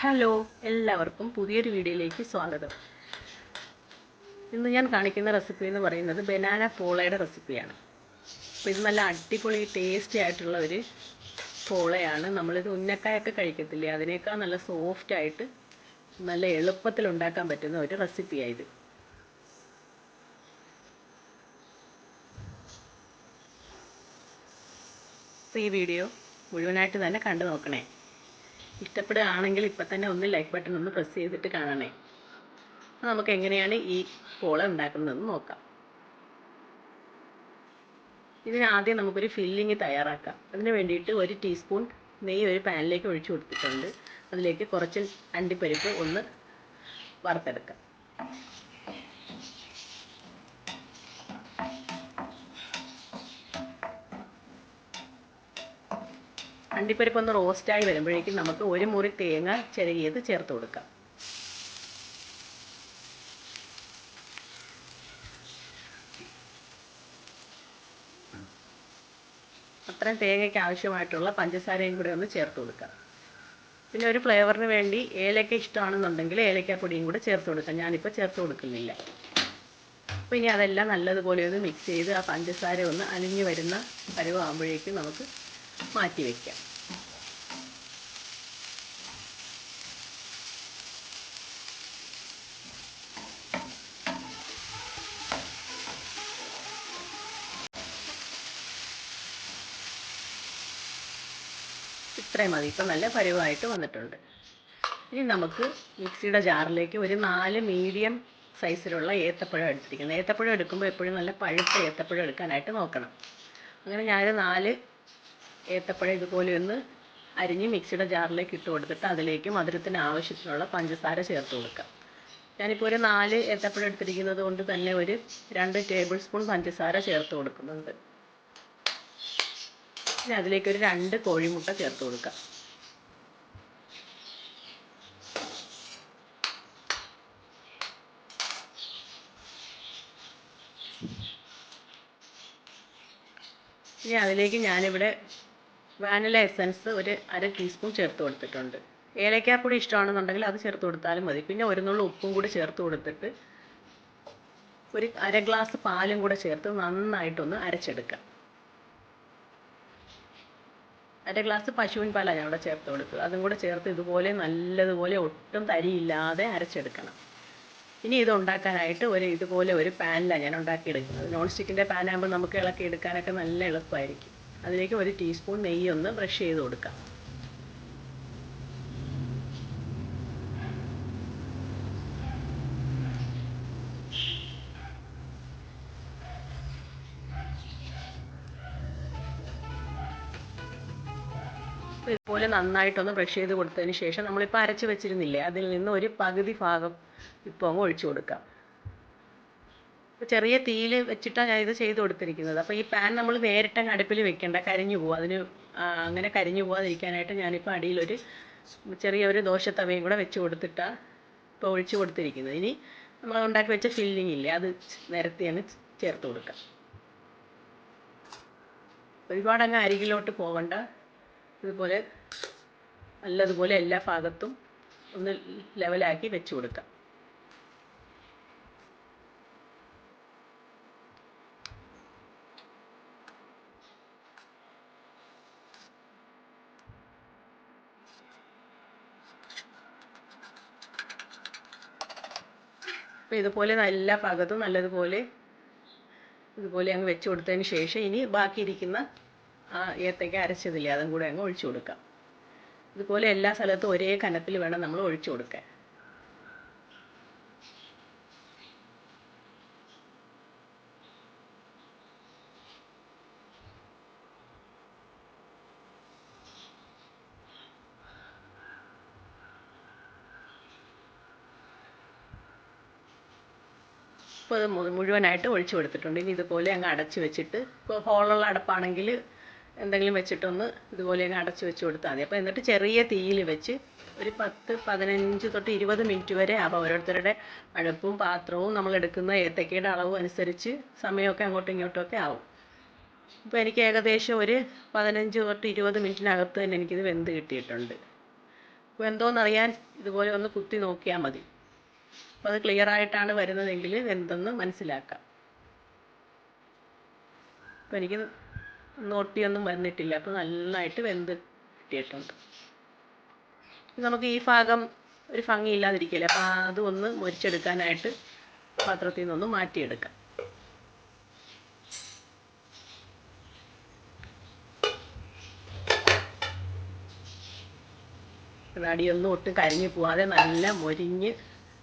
Hello എല്ലാവർക്കും പുതിയൊരു വീഡിയോയിലേക്ക് സ്വാഗതം. ഇന്ന് ഞാൻ കാണിക്കുന്ന റെസിപ്പി എന്ന് പറയുന്നത് ബനാന പോളയുടെ റെസിപ്പിയാണ് അപ്പോൾ ഇത് നല്ല അടിപൊളി ടേസ്റ്റി ആയിട്ടുള്ള ഒരു പോളയാണ്. നമ്മളിത് ഉന്നക്കായൊക്കെ കഴിക്കത്തില്ലേ? അതിനേക്കാൾ നല്ല സോഫ്റ്റ് ആയിട്ട് നല്ല എളുപ്പത്തിൽ ഉണ്ടാക്കാൻ പറ്റുന്ന ഒരു റെസിപ്പിയായത് ഈ വീഡിയോ മുഴുവനായിട്ട് തന്നെ കണ്ടു നോക്കണേ. ഇഷ്ടപ്പെടുകയാണെങ്കിൽ ഇപ്പം തന്നെ ഒന്ന് ലൈക്ക് ബട്ടൺ ഒന്ന് പ്രസ് ചെയ്തിട്ട് കാണണേ. നമുക്ക് എങ്ങനെയാണ് ഈ പോള ഉണ്ടാക്കുന്നതെന്ന് നോക്കാം. ഇതിന് ആദ്യം നമുക്കൊരു ഫില്ലിങ് തയ്യാറാക്കാം. അതിന് വേണ്ടിയിട്ട് ഒരു ടീസ്പൂൺ നെയ്യ് ഒരു പാനിലേക്ക് ഒഴിച്ചു കൊടുത്തിട്ടുണ്ട്. അതിലേക്ക് കുറച്ച് അണ്ടിപ്പരിപ്പ് ഒന്ന് വറുത്തെടുക്കാം. അണ്ടിപ്പരിപ്പ് ഒന്ന് റോസ്റ്റായി വരുമ്പോഴേക്കും നമുക്ക് ഒരു മുറി തേങ്ങ ചിരകിയത് ചേർത്ത് കൊടുക്കാം. അത്രയും തേങ്ങയ്ക്ക് ആവശ്യമായിട്ടുള്ള പഞ്ചസാരയും കൂടെ ഒന്ന് ചേർത്ത് കൊടുക്കാം. പിന്നെ ഒരു ഫ്ലേവറിന് വേണ്ടി ഏലക്ക ഇഷ്ടമാണെന്നുണ്ടെങ്കിൽ ഏലക്കാപ്പൊടിയും കൂടെ ചേർത്ത് കൊടുക്കാം. ഞാനിപ്പോൾ ചേർത്ത് കൊടുക്കുന്നില്ല. അപ്പോൾ ഇനി അതെല്ലാം നല്ലതുപോലെ ഒന്ന് മിക്സ് ചെയ്ത് ആ പഞ്ചസാര ഒന്ന് അലിഞ്ഞു വരുന്ന പരുവാകുമ്പോഴേക്കും നമുക്ക് മാറ്റി വയ്ക്കാം ഇത്രയും മതി. ഇപ്പം നല്ല പരുവായിട്ട് വന്നിട്ടുണ്ട്. ഇനി നമുക്ക് മിക്സിയുടെ ജാറിലേക്ക് ഒരു നാല് മീഡിയം സൈസിലുള്ള ഏത്തപ്പഴം എടുത്തിരിക്കുന്നത്. ഏത്തപ്പഴം എടുക്കുമ്പോൾ എപ്പോഴും നല്ല പഴുത്ത ഏത്തപ്പഴം എടുക്കാനായിട്ട് നോക്കണം. അങ്ങനെ ഞാൻ നാല് ഏത്തപ്പഴം ഇതുപോലെ ഒന്ന് അരിഞ്ഞ് മിക്സിയുടെ ജാറിലേക്ക് ഇട്ട് കൊടുത്തിട്ട് അതിലേക്ക് മധുരത്തിന് ആവശ്യത്തിനുള്ള പഞ്ചസാര ചേർത്ത് കൊടുക്കാം. ഞാനിപ്പോൾ ഒരു നാല് ഏത്തപ്പഴം എടുത്തിരിക്കുന്നത് കൊണ്ട് തന്നെ ഒരു രണ്ട് ടേബിൾ സ്പൂൺ പഞ്ചസാര ചേർത്ത് കൊടുക്കുന്നുണ്ട്. ഇനി അതിലേക്ക് ഒരു രണ്ട് കോഴിമുട്ട ചേർത്ത് കൊടുക്കുക ഇനി അതിലേക്ക് ഞാനിവിടെ വാനില എസൻസ് ഒരു അര ടീസ്പൂൺ ചേർത്ത് കൊടുത്തിട്ടുണ്ട്. ഏലക്കാപ്പൊടി ഇഷ്ടമാണെന്നുണ്ടെങ്കിൽ അത് ചേർത്ത് കൊടുത്താലും മതി. പിന്നെ ഒരു നുള്ളു ഉപ്പും കൂടി ചേർത്ത് കൊടുത്തിട്ട് ഒരു അര ഗ്ലാസ് പാലും കൂടെ ചേർത്ത് നന്നായിട്ടൊന്ന് അരച്ചെടുക്കാം. അര ഗ്ലാസ് പശുവിൻ പാലാണ് അവിടെ ചേർത്ത് കൊടുക്കുക അതും കൂടെ ചേർത്ത് ഇതുപോലെ നല്ലതുപോലെ ഒട്ടും തരിയില്ലാതെ അരച്ചെടുക്കണം. ഇനി ഇത് ഉണ്ടാക്കാനായിട്ട് ഒരു ഇതുപോലെ ഒരു പാനിലാണ് ഞാൻ ഉണ്ടാക്കിയെടുക്കുന്നത്. നോൺ സ്റ്റിക്കിന്റെ പാനാകുമ്പോൾ നമുക്ക് ഇളക്കി എടുക്കാനൊക്കെ നല്ല എളുപ്പമായിരിക്കും അതിലേക്ക് ഒരു ടീസ്പൂൺ നെയ്യ് ഒന്ന് ബ്രഷ് ചെയ്ത് കൊടുക്കാം. ഇതുപോലെ നന്നായിട്ടൊന്ന് ബ്രഷ് ചെയ്ത് കൊടുത്തതിന് ശേഷം നമ്മളിപ്പോൾ അരച്ച് വെച്ചിരുന്നില്ലേ അതിൽ നിന്ന് ഒരു പകുതി ഭാഗം ഇപ്പോൾ അങ്ങ് ഒഴിച്ചു കൊടുക്കാം. ഇപ്പോൾ ചെറിയ തീയിൽ വെച്ചിട്ടാണ് ഞാൻ ഇത് ചെയ്ത് കൊടുത്തിരിക്കുന്നത്. അപ്പോൾ ഈ പാൻ നമ്മൾ നേരിട്ടങ്ങ് അടുപ്പിൽ വെക്കേണ്ട കരിഞ്ഞു പോകും അതിന് അങ്ങനെ കരിഞ്ഞു പോകാതിരിക്കാനായിട്ട് ഞാനിപ്പോൾ അടിയിലൊരു ചെറിയൊരു ദോശത്തവയും കൂടെ വെച്ച് കൊടുത്തിട്ടാണ് ഇപ്പോൾ ഒഴിച്ചു കൊടുത്തിരിക്കുന്നത്. ഇനി നമ്മൾ ഉണ്ടാക്കി വെച്ച ഫില്ലിംഗ് ഇല്ലേ അത് നിരത്തി അങ്ങ് ചേർത്ത് കൊടുക്കാം. ഒരുപാടങ്ങ് അരികിലോട്ട് പോകണ്ട. ഇതുപോലെ നല്ലതുപോലെ എല്ലാ ഭാഗത്തും ഒന്ന് ലെവലാക്കി വെച്ച് കൊടുക്കാം. അപ്പോൾ ഇതുപോലെ എല്ലാ ഭാഗത്തും നല്ലതുപോലെ ഇതുപോലെ അങ്ങ് വെച്ച് കൊടുത്തതിന് ശേഷം ഇനി ബാക്കിയിരിക്കുന്ന ആ ഏത്തയ്ക്ക അരച്ചതില്ലേ അതും കൂടെ അങ്ങ് ഒഴിച്ചു കൊടുക്കാം. ഇതുപോലെ എല്ലാ സ്ഥലത്തും ഒരേ കനത്തിൽ വേണം നമ്മൾ ഒഴിച്ചു കൊടുക്കാൻ. ഇപ്പോൾ മുഴുവനായിട്ട് ഒഴിച്ചു കൊടുത്തിട്ടുണ്ട്. ഇനി ഇതുപോലെ അങ്ങ് അടച്ചു വെച്ചിട്ട് ഇപ്പോൾ ഹോളുള്ള അടപ്പാണെങ്കിൽ എന്തെങ്കിലും വെച്ചിട്ടൊന്ന് ഇതുപോലെ തന്നെ അടച്ച് വെച്ച് കൊടുത്താൽ മതി. അപ്പോൾ എന്നിട്ട് ചെറിയ തീയിൽ വെച്ച് ഒരു പത്ത് പതിനഞ്ച് തൊട്ട് ഇരുപത് മിനിറ്റ് വരെ ആവാം ഓരോരുത്തരുടെ അടുപ്പും പാത്രവും നമ്മൾ എടുക്കുന്ന ഏത്തക്കയുടെ അളവും അനുസരിച്ച് സമയമൊക്കെ അങ്ങോട്ടും ഒക്കെ ആവും. ഇപ്പോൾ എനിക്ക് ഏകദേശം ഒരു പതിനഞ്ച് തൊട്ട് ഇരുപത് മിനിറ്റിനകത്ത് തന്നെ എനിക്കിത് വെന്ത് കിട്ടിയിട്ടുണ്ട്. വെന്തോന്നറിയാൻ ഇതുപോലെ ഒന്ന് കുത്തി നോക്കിയാൽ മതി. അപ്പോൾ അത് ക്ലിയർ ആയിട്ടാണ് വരുന്നതെങ്കിൽ വെന്തെന്ന് മനസ്സിലാക്കാം. അപ്പോൾ എനിക്ക് നോട്ടിയൊന്നും വന്നിട്ടില്ല. അപ്പോൾ നന്നായിട്ട് വെന്ത് കിട്ടിയിട്ടുണ്ട് നമുക്ക് ഈ ഭാഗം ഒരു ഭംഗിയില്ലാതിരിക്കില്ല അപ്പോൾ അത് ഒന്ന് മുരിച്ചെടുക്കാനായിട്ട് പാത്രത്തിൽ നിന്നൊന്ന് മാറ്റിയെടുക്കാം. അടിയൊന്നും ഒട്ടും കരിഞ്ഞു പോവാതെ നല്ല മൊരിഞ്ഞ്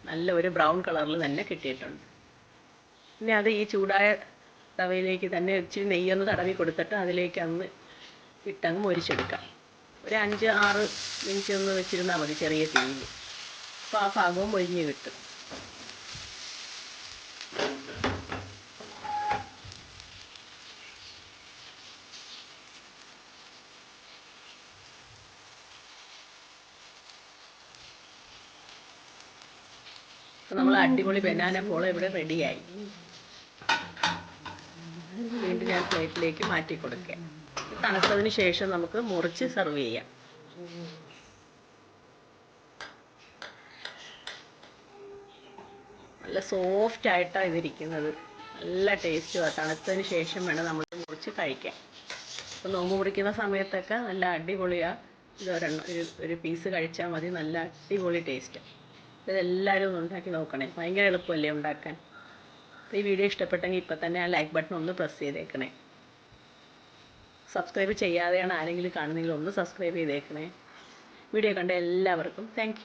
നല്ല ഒരു ബ്രൗൺ കളറിൽ തന്നെ കിട്ടിയിട്ടുണ്ട്. ഇനി അത് ഈ ചൂടായ തവയിലേക്ക് തന്നെ ഇച്ചിരി നെയ്യൊന്ന് തടവി കൊടുത്തിട്ട് അതിലേക്ക് അന്ന് ഇട്ടങ്ങ് മൊരിച്ചെടുക്കാം. ഒരു അഞ്ച് ആറ് മിനിറ്റ് ഒന്ന് വെച്ചിരുന്നാൽ മതി ചെറിയ തീയിൽ. അപ്പോൾ ആ ഭാഗവും മൊരിഞ്ഞ് കിട്ടും. നമ്മൾ അടിപൊളി ബനാന പോള ഇവിടെ റെഡിയായി വീണ്ടും ഞാൻ പ്ലേറ്റിലേക്ക് മാറ്റി കൊടുക്കാം. തണുത്തതിന് ശേഷം നമുക്ക് മുറിച്ച് സെർവ് ചെയ്യാം. നല്ല സോഫ്റ്റ് ആയിട്ടാണ് ഇതിരിക്കുന്നത്. നല്ല ടേസ്റ്റുമാണ് തണുത്തതിന് ശേഷം വേണം നമ്മൾ മുറിച്ച് കഴിക്കാൻ. അപ്പോൾ നോമ്പ് മുറിക്കുന്ന സമയത്തൊക്കെ നല്ല അടിപൊളിയാണ് ഇതൊരെണ്ണം ഒരു ഒരു പീസ് കഴിച്ചാൽ മതി. നല്ല അടിപൊളി ടേസ്റ്റ് ഇതെല്ലാവരും ഉണ്ടാക്കി നോക്കണേ. ഭയങ്കര എളുപ്പമല്ലേ ഉണ്ടാക്കാൻ? അപ്പോൾ ഈ വീഡിയോ ഇഷ്ടപ്പെട്ടെങ്കിൽ ഇപ്പം തന്നെ ആ ലൈക്ക് ബട്ടൺ ഒന്ന് പ്രസ് ചെയ്തേക്കണേ. സബ്സ്ക്രൈബ് ചെയ്യാതെയാണ് ആരെങ്കിലും കാണുന്നെങ്കിൽ ഒന്ന് സബ്സ്ക്രൈബ് ചെയ്തേക്കണേ. വീഡിയോ കണ്ട എല്ലാവർക്കും താങ്ക്